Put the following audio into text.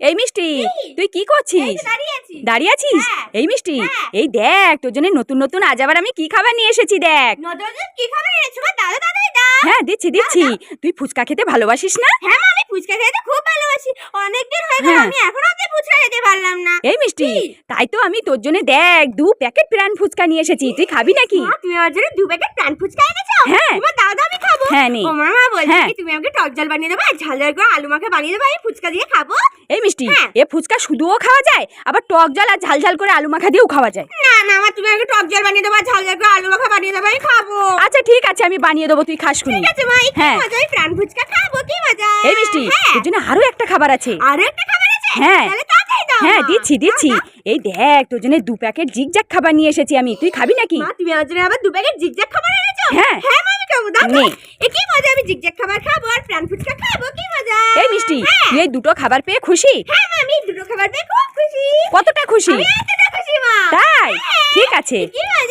এই মিষ্টি তুই কি করছিস? দাঁড়িয়ে আছিস? হ্যাঁ। এই মিষ্টি হ্যাঁ। এই দেখ তোর জন্য নতুন নতুন আজ আবার আমি কি খাবার নিয়ে এসেছি দেখ। হ্যাঁ দিচ্ছি দিচ্ছি। তুই ফুচকা খেতে ভালোবাসিস না? হ্যাঁ আমি ফুচকা খেতে খুব ভালোবাসি। অনেকদিন হয়ে গেল হ্যাঁ। আমি এখনও অব্দি ফুচকা খেতে পারলাম না। এই মিষ্টি তাই তো আমি তোর জন্য দেখ দু প্যাকেট প্রাণ ফুচকা নিয়ে এসেছি। তুই খাবি নাকি? তুমি আমার জন্য দু প্যাকেট প্রাণ ফুচকা এনেছো? হ্যাঁ হ্যাঁ নে। ও মা মা বলছি। কি তুমি আমাকে টক জল বানিয়ে দেবে আর ঝাল ঝাল করে আলু মাখা বানিয়ে দেবে আমি ফুচকা দিয়ে খাব। এই মিষ্টি হ্যাঁ। এ ফুচকা শুধুও খাওয়া যায় আবার টক জল আর ঝাল ঝাল করে আলু মাখা দিয়েও খাওয়া যায়। না না মা তুমি আমাকে টক জল বানিয়ে দেবে আর ঝাল ঝাল করে আলু মাখা বানিয়ে দেবে আমি খাব। আচ্ছা ঠিক আছে আমি বানিয়ে দেবো তুই খাস খুনি। ঠিক আছে মা হ্যাঁ। মজা প্রাণ ফুচকা খাব কি মজা। এই মিষ্টি তোর জন্য আরও একটা খাবার আছে। আরও একটা খাবার আছে? হ্যাঁ। হ্যাঁ দিচ্ছি দিচ্ছি। এই দেখ তোর জন্য দু প্যাকেট জিগজ্যাগ খাবার নিয়ে এসেছি আমি। তুই খাবি নাকি। তুমি আমার জন্য আবার দু প্যাকেট জিগজ্যাগ খাবার এনেছো? হ্যাঁ হ্যাঁ মা আমি খাব দাও নে। দাও। এ কি মজা আমি জিগজ্যাগ খাবার খাব আর প্রাণ ফুচকা খাব কি মজা? এই মিষ্টি হ্যাঁ। তুই এই দুটো খাবার পেয়ে খুশি? হ্যাঁ আমি দুটো খাবার পেয়ে খুব খুশি। কতটা খুশি? আমি এতটা খুশি মা। তাই? ঠিক আছে। কি মজা?